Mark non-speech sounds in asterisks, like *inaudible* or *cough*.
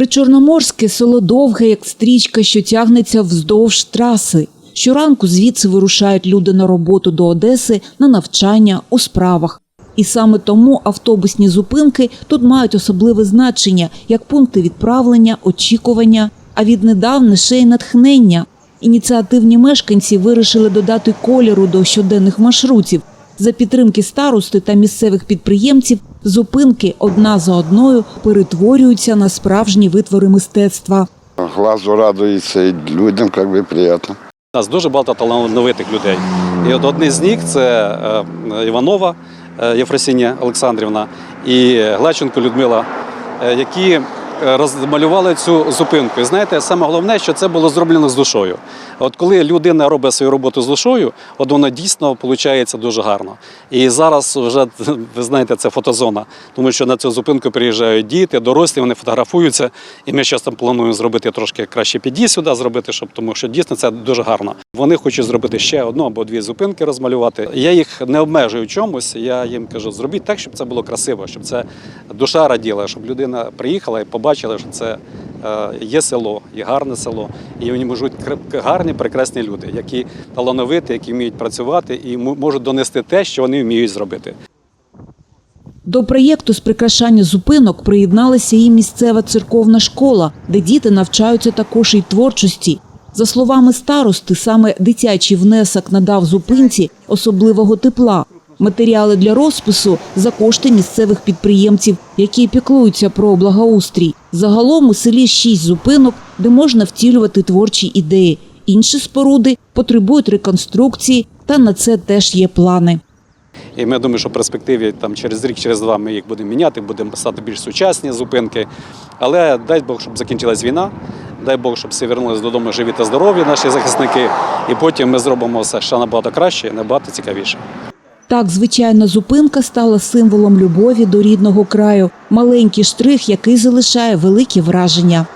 Причорноморське село довге, як стрічка, що тягнеться вздовж траси. Щоранку звідси вирушають люди на роботу до Одеси, на навчання, у справах. І саме тому автобусні зупинки тут мають особливе значення як пункти відправлення, очікування, а віднедавна ще й натхнення. Ініціативні мешканці вирішили додати кольору до щоденних маршрутів. За підтримки старости та місцевих підприємців зупинки одна за одною перетворюються на справжні витвори мистецтва. Глазу радується і людям як би приємно. У нас дуже багато талановитих людей. І от одне з них це е, Іванова е, Олександрівна і Глеченко Людмила, е, які розмалювали цю зупинку. І знаєте, саме головне, що це було зроблено з душою. От коли людина робить свою роботу з душою, от воно дійсно виходить дуже гарно. І зараз вже *laughs* ви знаєте, це фотозона, тому що на цю зупинку приїжджають діти, дорослі, вони фотографуються. І ми зараз там плануємо зробити трошки краще під'їзд сюди, зробити, щоб тому що дійсно це дуже гарно. Вони хочуть зробити ще одну або дві зупинки, розмалювати. Я їх не обмежую чомусь. Я їм кажу, зробіть так, щоб це було красиво, щоб це душа раділа, щоб людина приїхала і побачила, що це е, є село, є гарне село, і в ньому живуть гарні, прекрасні люди, які талановиті, які вміють працювати і можуть донести те, що вони вміють зробити. До проєкту з прикрашання зупинок приєдналася і місцева церковна школа, де діти навчаються також і творчості. За словами старости, саме дитячий внесок надав зупинці особливого тепла. Матеріали для розпису за кошти місцевих підприємців, які піклуються про благоустрій. Загалом у селі шість зупинок, де можна втілювати творчі ідеї. Інші споруди потребують реконструкції, та на це теж є плани. І ми думаємо, що в перспективі там через рік, через два ми їх будемо міняти, будемо стати більш сучасні зупинки. Але дай Бог, щоб закінчилась війна, дай Бог, щоб всі вернулись додому живі та здорові, наші захисники. І потім ми зробимо все ще набагато краще і набагато цікавіше. Так, звичайна зупинка стала символом любові до рідного краю. Маленький штрих, який залишає великі враження.